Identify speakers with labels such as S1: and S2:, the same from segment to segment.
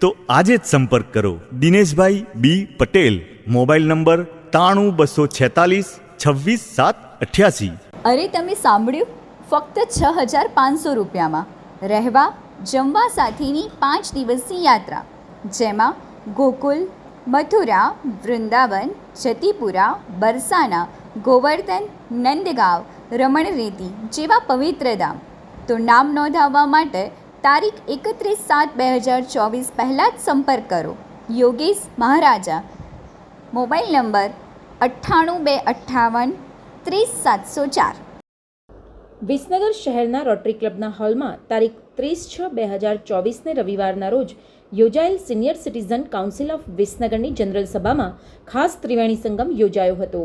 S1: તો આજે જ સંપર્ક કરો. Dineshbhai B Patel. Mobile number ત્રાણું બસો છેતાલીસ છવ્વીસ સાત અઠ્યાસી.
S2: અરે તમે સાંભળ્યું? ફક્ત છ હજાર પાંચસો રૂપિયામાં. રહેવા, જમવા સાથેની પાંચ દિવસની યાત્રા. જેમાં ગોકુલ, મથુરા, વૃંદાવન, જતીપુરા, બરસાના, ગોવર્ધન, નંદગાંવ, રમણરેતી જેવા પવિત્ર ધામ. તો નામ નોંધાવવા માટે તારીખ એકત્રીસ સાત બે હજાર ચોવીસ પહેલાં જ સંપર્ક કરો. યોગેશ મહારાજા. મોબાઈલ નંબર અઠ્ઠાણું બે અઠ્ઠાવન ત્રીસ સાતસો ચાર.
S3: વિસનગર શહેરના રોટરી ક્લબના હોલમાં તારીખ ત્રીસ છ બે હજાર ચોવીસને રવિવારના રોજ યોજાયેલ સિનિયર સિટીઝન કાઉન્સિલ ઓફ વિસનગરની જનરલ સભામાં ખાસ ત્રિવેણી સંગમ યોજાયો હતો,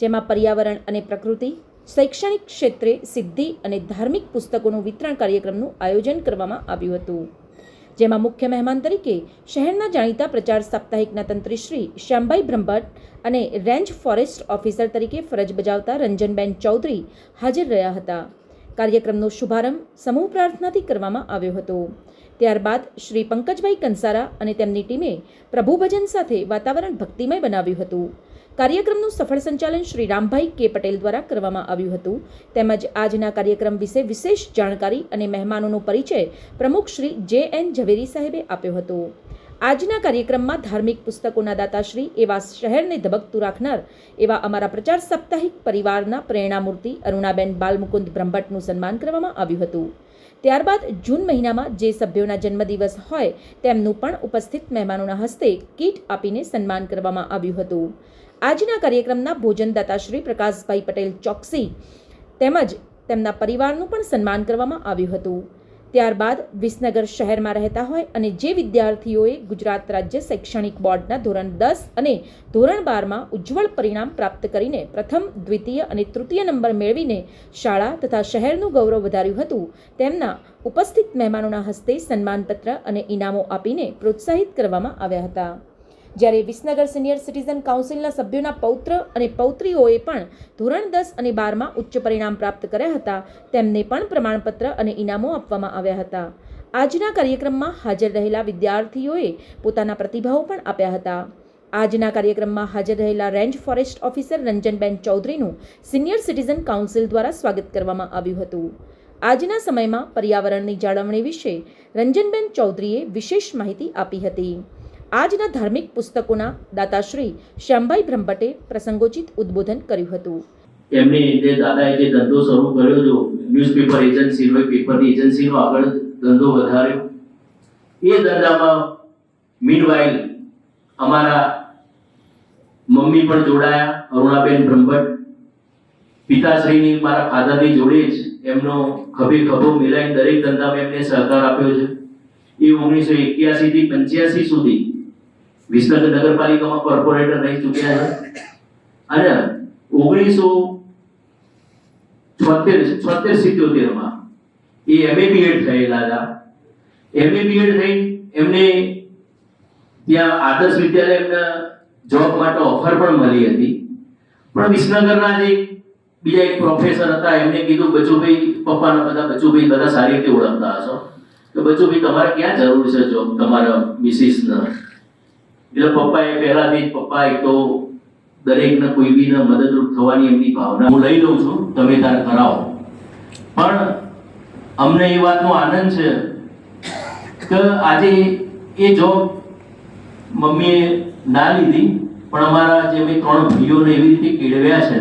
S3: જેમાં પર્યાવરણ અને પ્રકૃતિ શૈક્ષણિક ક્ષેત્રે સિદ્ધિ અને ધાર્મિક પુસ્તકોનું વિતરણ કાર્યક્રમનું આયોજન કરવામાં આવ્યું હતું. જેમાં મુખ્ય મહેમાન તરીકે શહેરના જાણીતા પ્રચાર સાપ્તાહિકના તંત્રી શ્રી શ્યામભાઈ બ્રહ્મભટ્ટ અને રેન્જ ફોરેસ્ટ ઓફિસર તરીકે ફરજ બજાવતા રંજનબેન ચૌધરી હાજર રહ્યા હતા. કાર્યક્રમનો શુભારંભ સમૂહ પ્રાર્થનાથી કરવામાં આવ્યો હતો. ત્યારબાદ શ્રી પંકજભાઈ કંસારા અને તેમની ટીમે પ્રભુભજન સાથે વાતાવરણ ભક્તિમય બનાવ્યું હતું. કાર્યક્રમનું સફળ સંચાલન શ્રી રામભાઈ કે પટેલ દ્વારા કરવામાં આવ્યું હતું. તેમજ આજના કાર્યક્રમ વિશે વિશેષ જાણકારી અને મહેમાનોનો પરિચય પ્રમુખ શ્રી જે એન ઝવેરી સાહેબે આપ્યો હતો. આજના કાર્યક્રમમાં ધાર્મિક પુસ્તકોના દાતાશ્રી એવા શહેરને ધબકતું રાખનાર એવા અમારા પ્રચાર સાપ્તાહિક પરિવારના પ્રેરણામૂર્તિ અરુણાબેન બાલમુકુંદ બ્રહ્મભટ્ટનું સન્માન કરવામાં આવ્યું હતું. ત્યારબાદ જૂન મહિનામાં જે સભ્યોના જન્મદિવસ હોય તેમનું પણ ઉપસ્થિત મહેમાનોના હસ્તે કીટ આપીને સન્માન કરવામાં આવ્યું હતું. આજના કાર્યક્રમના ભોજનદાતા શ્રી પ્રકાશભાઈ પટેલ ચોકસી તેમજ તેમના પરિવારનું પણ સન્માન કરવામાં આવ્યું હતું. ત્યારબાદ વિસનગર શહેરમાં રહેતા હોય અને જે વિદ્યાર્થીઓએ ગુજરાત રાજ્ય શૈક્ષણિક બોર્ડના ધોરણ દસ અને ધોરણ બારમાં ઉજ્જવળ પરિણામ પ્રાપ્ત કરીને પ્રથમ, દ્વિતીય અને તૃતીય નંબર મેળવીને શાળા તથા શહેરનું ગૌરવ વધાર્યું હતું. તેમના ઉપસ્થિત મહેમાનોના હસ્તે સન્માનપત્ર અને ઇનામો આપીને પ્રોત્સાહિત કરવામાં આવ્યા હતા. જ્યારે વિસનગર સિનિયર સિટીઝન કાઉન્સિલના સભ્યોના પૌત્ર અને પૌત્રીઓએ પણ ધોરણ દસ અને બારમાં ઉચ્ચ પરિણામ પ્રાપ્ત કર્યા હતા. તેમને પણ પ્રમાણપત્ર અને ઇનામો આપવામાં આવ્યા હતા. આજના કાર્યક્રમમાં હાજર રહેલા વિદ્યાર્થીઓએ પોતાના પ્રતિભાવો પણ આપ્યા હતા. આજના કાર્યક્રમમાં હાજર રહેલા રેન્જ ફોરેસ્ટ ઓફિસર રંજનબેન ચૌધરીનું સિનિયર સિટીઝન કાઉન્સિલ દ્વારા સ્વાગત કરવામાં આવ્યું હતું. આજના સમયમાં પર્યાવરણની જાળવણી વિશે રંજનબેન ચૌધરીએ વિશેષ માહિતી આપી હતી. આજના ધાર્મિક પુસ્તકોના દાતાશ્રી શ્યામભાઈ બ્રહ્મભટ્ટે પ્રસંગોચિત ઉદ્બોધન કર્યું હતું.
S4: એમને જે દાદાએ જે ધંધો શરૂ કર્યો હતો ન્યૂઝપેપર એજન્સીનો પેપરની એજન્સીનો આગળ ધંધો વધાર્યો. એ ધંધામાં મીનવાઇલ અમારા મમ્મી પણ જોડાયા, અરુણાબેન બ્રહ્મભટ્ટ. પિતાશ્રીની મારા ફાધરની જોડે જ એમનો ખભે ખભો મિલાઈને દરેક ધંધામાં એમને સહકાર આપ્યો છે. એ ઓગણીસો એક્યાસી થી પંચ્યાસી સુધી વિસનગર નગરપાલિકામાં કોર્પોરેટર રહી ચૂક્યા છે. અને ઓગણીસો છોતેર છોતેર સિત્યોતેરમાં એ એમએ થયેલા હતા. એમએ થઈ એમને ત્યાં આદર્શ વિદ્યાલય જોબ માટે ઓફર પણ મળી હતી. પણ વિસનગરના જે બીજા એક પ્રોફેસર હતા, એમને કીધું, બચુભાઈ, પપ્પાના બધા બચુભાઈ બધા સારી રીતે ઓળખતા હશો. કે બચુભાઈ, તમારે ક્યાં જરૂર છે જોબ તમારા મિસિસને એટલે પપ્પાએ પહેલાથી જ પપ્પા એક તો દરેકને કોઈ બીને મદદરૂપ થવાની એમની ભાવના. હું લઈ લઉં છું, તમે તાર કરાવો. પણ અમને એ વાતનો આનંદ છે કે આજે એ જોબ મમ્મીએ ના લીધી, પણ અમારા જે અમે ત્રણ ભાઈઓને એવી રીતે કેળવ્યા છે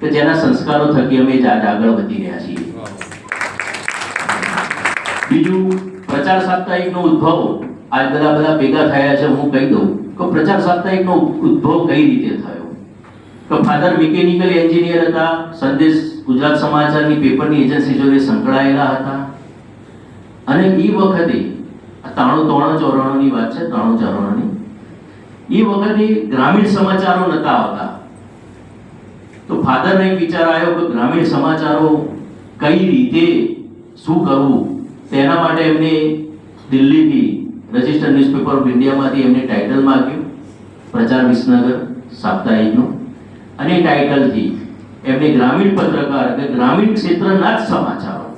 S4: કે જેના સંસ્કારો થકી અમે જાત આગળ વધી રહ્યા છીએ. બીજું, પ્રચાર સાપ્તાહિકનો ઉદ્ભવ આજ બધા બધા ભેગા થયા છે, હું કહી દઉં. કે પ્રચાર સાપ્તાહિકનો ઉદ્ભવ કઈ રીતે થયો? તો ફાધર મિકેનિકલ એન્જિનિયર હતા, સંદેશ ગુજરાત સમાચારની પેપરની એજન્સી જોડે સંકળાયેલા હતા. અને એ વખતે ત્રાણું ત્રણ ચોરાણુંની વાત છે ત્રાણું ચોરાણુંની એ વખતે ગ્રામીણ સમાચારો નતા આવતા. તો ફાધરને એક વિચાર આવ્યો કે ગ્રામીણ સમાચારો કઈ રીતે શું કરવું? તેના માટે એમને દિલ્હીથી રજિસ્ટર્ડ ન્યૂઝપેપર ઓફ ઇન્ડિયામાંથી એમને ટાઇટલ માગ્યું, પ્રચાર વિસનગર, સાપ્તાહિકનું. અને ટાઇટલથી એમને ગ્રામીણ પત્રકાર કે ગ્રામીણ ક્ષેત્રના જ સમાચારો.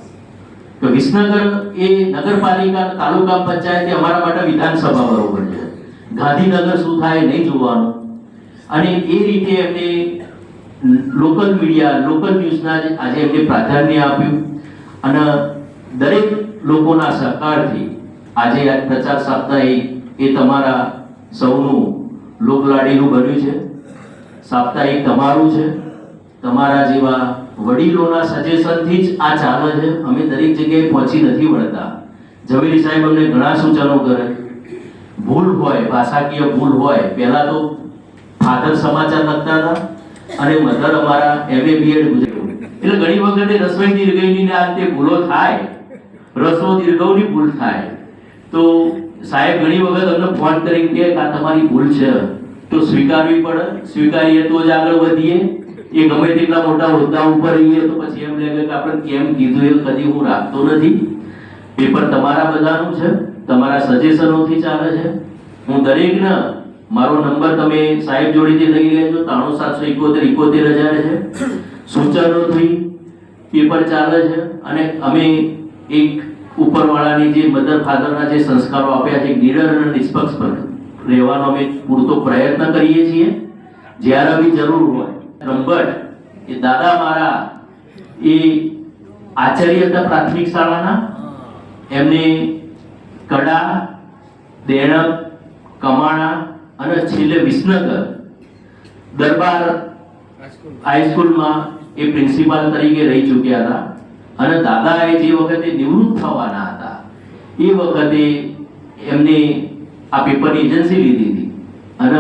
S4: તો વિસનગર એ નગરપાલિકા તાલુકા પંચાયત અમારા માટે વિધાનસભા બરોબર છે. ગાંધીનગર શું થાય નહીં જોવાનું. અને એ રીતે એમને લોકલ મીડિયા, લોકલ ન્યૂઝના આજે એમને પ્રાધાન્ય આપ્યું. અને દરેક લોકોના સહકારથી આજે આ પ્રચાર સાપ્તાહિક એ તમારા સૌનું લોકલાડીનું બન્યું છે. સાપ્તાહિક તમારું છે. તમારા જેવા વડીલોના સજેશનથી જ આ ચાલે છે. અમે દરેક જગ્યાએ પહોંચી નથી વળતા. ઝવેરી સાહેબ અમને ઘણા સૂચનો કરે. ભૂલ હોય, ભાષાકીય ભૂલ હોય, પહેલાં તો ફાધર સમાચાર લખતા હતા અને મધર અમારા એમએ બીએડ ગુજરાતી એટલે ઘણી વખતે રસોઈ દીર્ઘઈની આ રીતે ભૂલો થાય. રસો દીર્ઘવની ભૂલ થાય. તો સાહેબ, ઘણી વખત અમને ફોન કરીને કે આ તમારી ભૂલ છે. તો સ્વીકારવી પડે. સ્વીકારીએ તો જ આગળ વધીએ. એ ગમે તેટલા મોટા હોદ્દા ઉપર રહીએ તો પછી એમ લાગે કે આપણે કેમ કીધું એ કદી હું રાખતો નથી. પેપર તમારા બધાનું છે. તમારા સજેશનોથી ચાલે છે. હું દરેકને, મારો નંબર તમે સાહેબ જોડેથી લઈ લેજો. ત્રાણું સાતસો એકોતેર એકોતેર હજાર છે. સૂચનોથી પેપર ચાલે છે. અને અમે એક ઉપરવાળાની જે મધર ફાધરના જે સંસ્કારો આપ્યા છે નિડર અને નિષ્પક્ષ પર રહેવાનો અમે પૂરતો પ્રયત્ન કરીએ છીએ. જ્યારે બી જરૂર હોય નંબર એ દાદા મારા એ આચાર્ય હતા પ્રાથમિક શાળાના એમને કડા દેણક કમાણા અને છેલ્લે વિસનગર દરબાર હાઈસ્કૂલમાં એ પ્રિન્સિપાલ તરીકે રહી ચૂક્યા હતા. અને દાદાએ જે વખતે નિવૃત્ત થવાના હતા, એ વખતે એમને આ પેપરની એજન્સી લીધી હતી. અને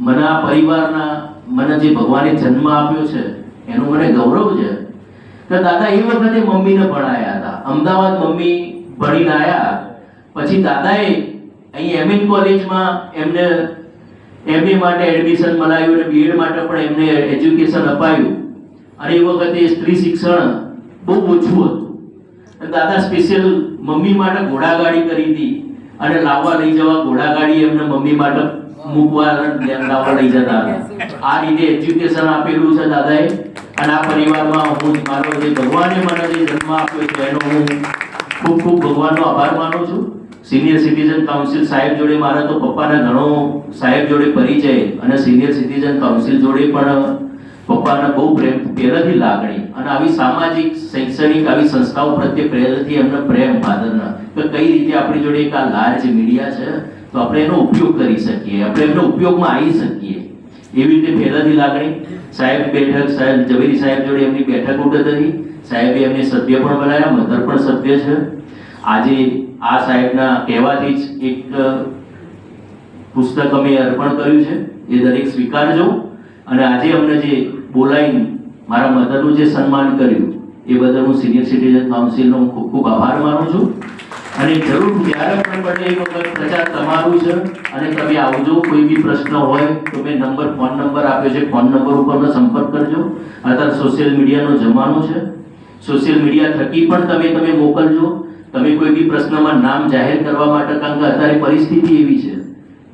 S4: મને આ પરિવારના, મને જે ભગવાને જન્મ આપ્યો છે, એનું મને ગૌરવ છે. તો દાદા એ વખતે મમ્મીને ભણાયા હતા. અમદાવાદ મમ્મી ભણીને આવ્યા પછી દાદાએ અહીં એમએન કોલેજમાં એમને એમએ માટે એડમિશન મલાવ્યું અને બીએડ માટે પણ એમને એજ્યુકેશન અપાયું. અને એ વખતે સ્ત્રી શિક્ષણ બહુ ઓછું હતું. દાદા સ્પેશિયલ મમ્મી માટે ઘોડાગાડી કરી હતી. અને લાવવા લઈ જવા ઘોડાગાડી એમને મમ્મી માટે મૂકવા લાવવા લઈ જતા આ રીતે એજ્યુકેશન આપેલું છે દાદાએ. અને આ પરિવારમાં હું મારો જે ભગવાને મને જે જન્મ આપ્યો છે, એનો હું ખૂબ ખૂબ ભગવાનનો આભાર માનું છું. સિનિયર સિટીઝન કાઉન્સિલ સાહેબ જોડે મારા તો પપ્પાને ઘણો સાહેબ જોડે પરિચય અને સિનિયર સિટીઝન કાઉન્સિલ જોડે પણ પપ્પાને બહુ પ્રેમ, પહેલાથી લાગણી અને આવી સામાજિક, શૈક્ષણિક, આવી સંસ્થાઓ પ્રત્યે પહેલેથી એમનો પ્રેમ ફાધરના કે કઈ રીતે આપણી જોડે એક આ લાર્જ મીડિયા છે, તો આપણે એનો ઉપયોગ કરી શકીએ, આપણે એમનો ઉપયોગમાં આવી શકીએ. એવી રીતે પહેલાથી લાગણી. સાહેબ બેઠક, સાહેબ ઝવેરી સાહેબ જોડે એમની બેઠક ઉઠત હતી. સાહેબે એમને સભ્ય પણ બનાવ્યા મધર પણ સભ્ય છે. આજે આ સાહેબના કહેવાથી જ એક પુસ્તક અમે અર્પણ કર્યું છે. એ દરેક સ્વીકારજો. અને આજે અમને જે બોલાવીને મારા મધરનું જે સન્માન કર્યું, એ બદલ હું સિનિયર સિટીઝન કાઉન્સિલનો ખૂબ ખૂબ આભાર માનું છું. અને જરૂર જ્યારે પણ બને એ વખત પ્રચાર તમારું છે અને તમે આવજો, કોઈ બી પ્રશ્ન હોય તો મેં નંબર, ફોન નંબર આપ્યો છે. ફોન નંબર ઉપરનો સંપર્ક કરજો. અત્યારે સોશિયલ મીડિયાનો જમાનો છે. સોશિયલ મીડિયા થકી પણ તમે તમે મોકલજો. તમે કોઈ બી પ્રશ્નમાં નામ જાહેર કરવા માટે, કારણ કે અત્યારે પરિસ્થિતિ એવી છે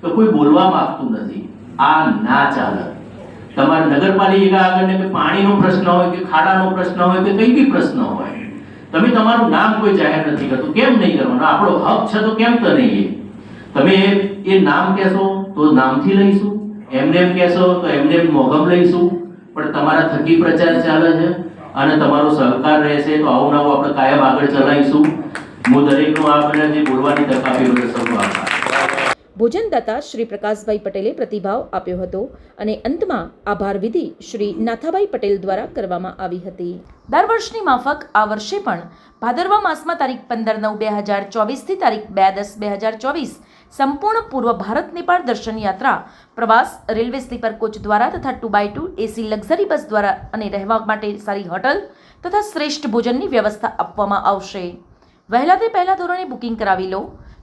S4: કે કોઈ બોલવા માંગતું નથી. આ ના ચાલે. તમારે નગરપાલિકા આગળ ને પાણીનો પ્રશ્ન હોય કે ખાડાનો પ્રશ્ન હોય કે કઈ બી પ્રશ્ન હોય, તમે તમારું નામ કોઈ જાહેર નથી કરતું. કેમ નહીં કરવાનું? આપણો હક છે તો કેમ તો નહીં તમે એ નામ કહેશો તો નામથી લઈશું. એમને એમ કહેશો તો એમને એમ મોગમ લઈશું. પણ તમારા થકી પ્રચાર ચાલે છે અને તમારો સહકાર રહેશે તો આવું નવું આપણે કાયમ આગળ ચલાવીશું. હું દરેકનું આપણે જે બોલવાની તક આપી બદલ સૌનો આભાર.
S3: ભોજનદાતા શ્રી પ્રકાશભાઈ પટેલે પ્રતિભાવ આપ્યો હતો અને અંતમાં આભાર વિધિ શ્રી નાથાભાઈ પટેલ દ્વારા કરવામાં આવી હતી. દર વર્ષની માફક આ વર્ષે પણ ભાદરવા માસમાં તારીખ પંદર નવ બે હજાર ચોવીસથી તારીખ બે દસ બે હજાર ચોવીસ સંપૂર્ણ પૂર્વ ભારત નેપાળ દર્શન યાત્રા પ્રવાસ, રેલવે સ્લીપર કોચ દ્વારા તથા two by two AC luxury bus દ્વારા અને રહેવા માટે સારી હોટલ તથા શ્રેષ્ઠ ભોજનની વ્યવસ્થા આપવામાં આવશે. વહેલા તે પહેલા ધોરણે બુકિંગ કરાવી લો.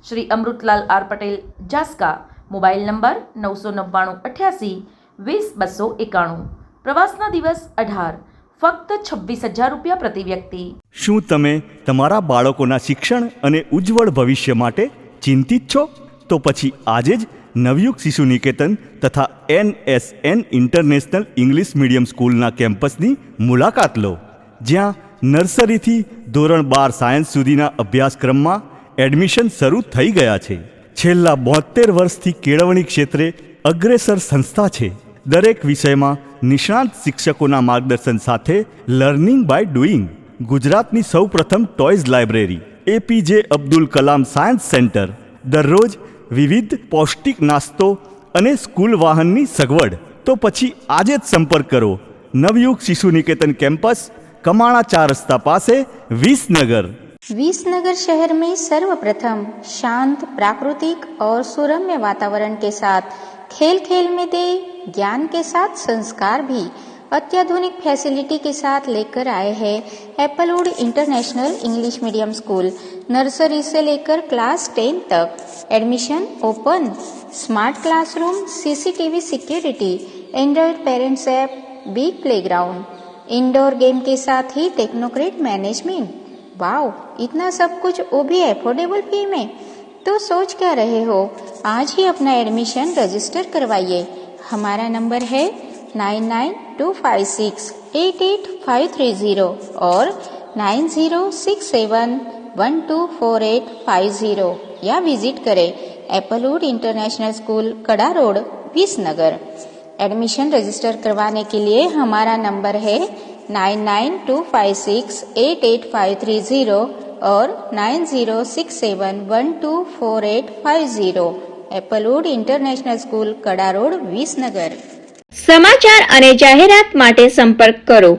S3: Shri Amritlal R Patel, Jaska. Mobile number નવસો નવ્વાણું અઠ્યાસી વીસ બસો એકાણું. પ્રવાસના દિવસ અઢાર. ફક્ત છવ્વીસ હજાર રૂપિયા પ્રતિ વ્યક્તિ.
S1: શું તમે તમારા બાળકોના શિક્ષણ અને ઉજ્જવળ ભવિષ્ય માટે ચિંતિત છો? તો પછી આજે જ નવયુગ શિશુ નિકેતન તથા એનએસએન ઇન્ટરનેશનલ ઇંગ્લિશ મીડિયમ સ્કૂલના કેમ્પસની મુલાકાત લો. જ્યાં નર્સરીથી ધોરણ બાર સાયન્સ સુધીના અભ્યાસક્રમમાં એડમિશન શરૂ થઈ ગયા છે. છેલ્લા બોતેર વર્ષથી કેળવણી ક્ષેત્રે અગ્રેસર સંસ્થા છે. દરેક વિષયમાં નિષ્ણાંત શિક્ષકોના માર્ગદર્શન સાથે લર્નિંગ બાય ડુઈંગ. ગુજરાતની સૌપ્રથમ toys library, APJ Abdul Kalam science centre, દરરોજ વિવિધ પૌષ્ટિક નાસ્તો અને સ્કૂલ વાહનની સગવડ. તો પછી આજે જ સંપર્ક કરો. નવયુગ શિશુ નિકેતન કેમ્પસ, કમાણા ચાર રસ્તા પાસે, વિસનગર.
S5: विसनगर शहर में सर्वप्रथम शांत, प्राकृतिक और सुरम्य वातावरण के साथ खेल खेल में दे, ज्ञान के साथ संस्कार भी अत्याधुनिक फैसिलिटी के साथ लेकर आए हैं Applewood international English medium school. Nursery से लेकर क्लास टेन तक admission open. Smart classroom, CCTV security android parents app, big playground. Indoor game के साथ ही टेक्नोक्रेट मैनेजमेंट। वाओ, इतना सब कुछ वो भी एफोर्डेबल फ़ी में? तो सोच क्या रहे हो? आज ही अपना एडमिशन रजिस्टर करवाइए। हमारा नंबर है nine nine two five six eight eight five three zero और nine zero six seven one two four eight five zero या विज़िट करें Applewood international school, Kada road, Visnagar. Admission register करवाने के लिए हमारा नंबर है nine nine two five six eight eight five three zero ઓર nine zero six seven one two four eight five zero Applewood international school Kada road Visnagar
S6: સમાચાર અને જાહેરાત માટે સંપર્ક કરો.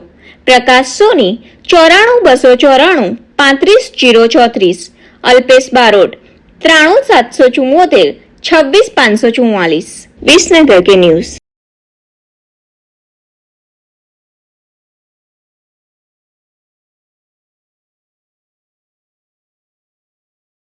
S6: પ્રકાશ સોની, ચોરાણું બસો ચોરાણું, પાંત્રીસ જીરો ચોત્રીસ. અલ્પેશ બારોટ, ત્રાણું સાતસો ચુમ્મોતેર છવ્વીસ પાંચસો ચુમ્માલીસ વિસનગર કે ન્યૂઝ.